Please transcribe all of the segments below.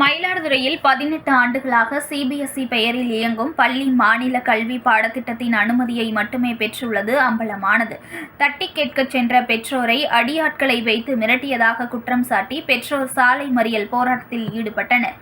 மயிலாடுதுறையில் பதினெட்டு ஆண்டுகளாக சிபிஎஸ்இ பெயரில் இயங்கும் பள்ளி மாநில கல்வி பாடத்திட்டத்தின் அனுமதியை மட்டுமே பெற்றுள்ளது அம்பலமானது. தட்டி கேட்கச் சென்ற பெற்றோரை அடியாட்களை வைத்து மிரட்டியதாக குற்றம் சாட்டி பெற்றோர் சாலை மறியல் போராட்டத்தில் ஈடுபட்டனர்.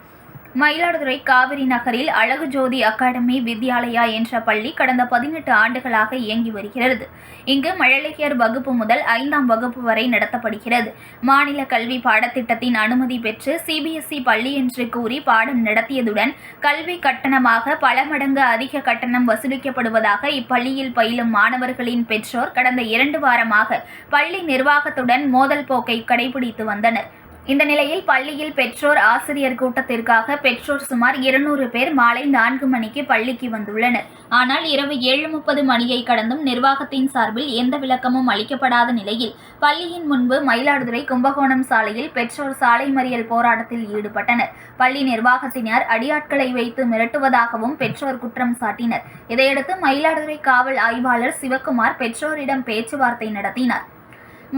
மயிலாடுதுறை காவிரி நகரில் அழகு ஜோதி அகாடமி வித்யாலயா என்ற பள்ளி கடந்த பதினெட்டு ஆண்டுகளாக இயங்கி வருகிறது. இங்கு மழலையர் வகுப்பு முதல் ஐந்தாம் வகுப்பு வரை நடத்தப்படுகிறது. மாநில கல்வி பாடத்திட்டத்தின் அனுமதி பெற்று சிபிஎஸ்இ பள்ளி என்று கூறி பாடம் நடத்தியதுடன் கல்வி கட்டணமாக பல மடங்கு அதிக கட்டணம் வசூலிக்கப்படுவதாக இப்பள்ளியில் பயிலும் மாணவர்களின் பெற்றோர் கடந்த இரண்டு வாரமாக பள்ளி நிர்வாகத்துடன் மோதல் போக்கை கடைபிடித்து வந்தனர். இந்த நிலையில் பள்ளியில் பெற்றோர் ஆசிரியர் கூட்டத்திற்காக பெற்றோர் சுமார் இருநூறு பேர் மாலை நான்கு மணிக்கு பள்ளிக்கு வந்துள்ளனர். ஆனால் இரவு ஏழு முப்பது மணியை கடந்தும் நிர்வாகத்தின் சார்பில் எந்த விளக்கமும் அளிக்கப்படாத நிலையில் பள்ளியின் முன்பு மயிலாடுதுறை கும்பகோணம் சாலையில் பெற்றோர் சாலை மறியல் போராட்டத்தில் ஈடுபட்டனர். பள்ளி நிர்வாகத்தினர் அடியாட்களை வைத்து மிரட்டுவதாகவும் பெற்றோர் குற்றம் சாட்டினர். இதையடுத்து மயிலாடுதுறை காவல் ஆய்வாளர் சிவக்குமார் பெற்றோரிடம் பேச்சுவார்த்தை நடத்தினார்.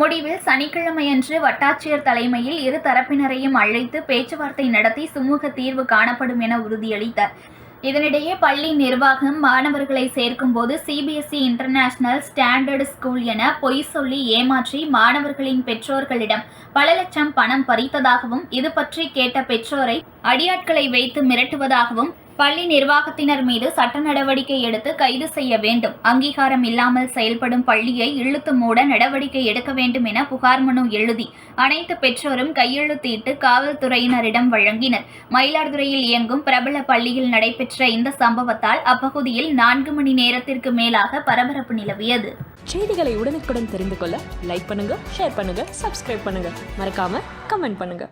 முடிவில் சனிக்கிழமையன்று வட்டாட்சியர் தலைமையில் இரு தரப்பினரையும் அழைத்து பேச்சுவார்த்தை நடத்தி சுமூக தீர்வு காணப்படும் என உறுதியளித்தார். இதனிடையே பள்ளி நிர்வாகம் மாணவர்களை சேர்க்கும்போது சிபிஎஸ்இ இன்டர்நேஷனல் ஸ்டாண்டர்ட் ஸ்கூல் என பொய் சொல்லி ஏமாற்றி மாணவர்களின் பெற்றோர்களிடம் பல லட்சம் பணம் பறித்ததாகவும் இது பற்றி கேட்ட பெற்றோரை அடியாட்களை வைத்து மிரட்டுவதாகவும் பள்ளி நிர்வாகத்தினர் மீது சட்ட நடவடிக்கை எடுத்து கைது செய்ய வேண்டும். அங்கீகாரம் இல்லாமல் செயல்படும் பள்ளியை இழுத்து மூட நடவடிக்கை எடுக்க வேண்டும் என புகார் மனு எழுதி அனைத்து பெற்றோரும் கையெழுத்திட்டு காவல்துறையினரிடம் வழங்கினர். மயிலாடுதுறையில் இயங்கும் பிரபல பள்ளியில் நடைபெற்ற இந்த சம்பவத்தால் அப்பகுதியில் நான்கு மணி நேரத்திற்கு மேலாக பரபரப்பு நிலவியது. செய்திகளை உடனுக்குடன் தெரிந்து கொள்ள லைக் பண்ணுங்க ஷேர் பண்ணுங்க சப்ஸ்கிரைப் பண்ணுங்க. மறக்காம கமெண்ட் பண்ணுங்க.